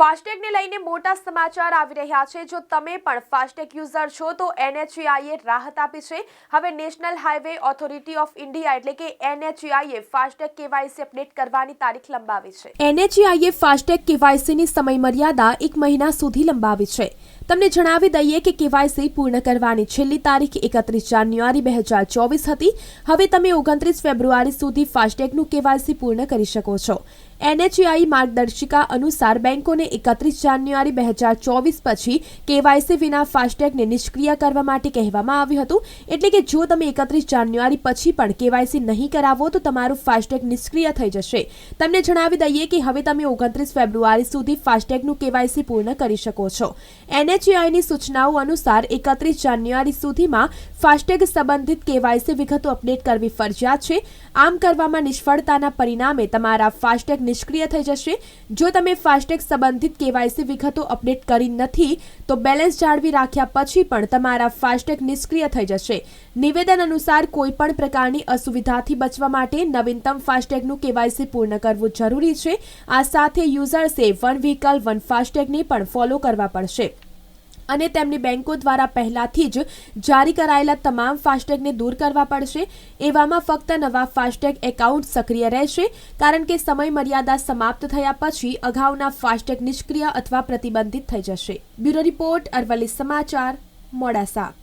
ફાસ્ટેગને લઈને મોટા સમાચાર આવી રહ્યા છે. જો તમે પણ ફાસ્ટેગ યુઝર છો, તો એનએચએઆઈએ રાહત આપી છે. હવે national highway authority of India એટલે કે એનએચએઆઈએ ફાસ્ટેગ કેવાયસી અપડેટ કરવાની તારીખ લંબાવી છે. એનએચઆઈએ ફાસ્ટેગ કેવાયસીની સમયમર્યાદા એક મહિના સુધી લંબાવી છે. તમને જણાવી દઈએ કે કેવાયસી પૂર્ણ કરવાની છેલ્લી તારીખ એકત્રીસ જાન્યુઆરી બે હજાર ચોવીસ હતી. હવે તમે ઓગણત્રીસ ફેબ્રુઆરી સુધી ફાસ્ટેગનું કેવાયસી પૂર્ણ કરી શકો છો. એનએચઆઈ માર્ગદર્શિકા અનુસાર બેંકોને એકત્રીસ જાન્યુઆરી બે હજાર ચોવીસ પછી કેવાયસી વિના ફાસ્ટેગને નિષ્ક્રિય કરવા માટે કહેવામાં આવ્યું હતું. એટલે કે જો તમે એકત્રીસ જાન્યુઆરી પછી પણ કેવાયસી નહીં કરાવો તો તમારું ફાસ્ટેગ નિષ્ક્રિય થઈ જશે. તમને જણાવી દઈએ કે હવે તમે ઓગણત્રીસ ફેબ્રુઆરી સુધી ફાસ્ટેગનું કેવાયસી પૂર્ણ કરી શકો છો. એનએચઆઈની સૂચનાઓ અનુસાર એકત્રીસ જાન્યુઆરી સુધીમાં ફાસ્ટેગ સંબંધિત કેવાયસી વિગતો અપડેટ કરવી ફરજિયાત છે. આમ કરવામાં નિષ્ફળતાના પરિણામે તમારા ફાસ્ટેગ નિષ્ક્રિય થઈ જશે. જો તમે ફાસ્ટેગ સંબંધિત કેવાયસી વિગતો અપડેટ કરી નથી, તો બેલેન્સ જાળવી રાખ્યા પછી પણ તમારા ફાસ્ટેગ નિષ્ક્રિય થઈ જશે. નિવેદન અનુસાર કોઈપણ પ્રકારની અસુવિધાથી બચવા માટે નવીનતમ ફાસ્ટેગનું કેવાયસી પૂર્ણ કરવું જરૂરી છે. આ સાથે યુઝર્સે વન વ્હીકલ, વન ફાસ્ટેગને પણ ફોલો કરવા પડશે. અને તેમની બેંકો દ્વારા પહેલાથી જ જારી કરાયેલા તમામ ફાસ્ટેગને દૂર કરવા પડશે. એવામાં ફક્ત નવા ફાસ્ટેગ એકાઉન્ટ સક્રિય રહેશે, કારણ કે સમય મર્યાદા સમાપ્ત થયા પછી અગાઉના ફાસ્ટેગ નિષ્ક્રિય અથવા પ્રતિબંધિત થઈ જશે. બ્યુરો રિપોર્ટ અરવલ્લી સમાચાર, મોડાસા.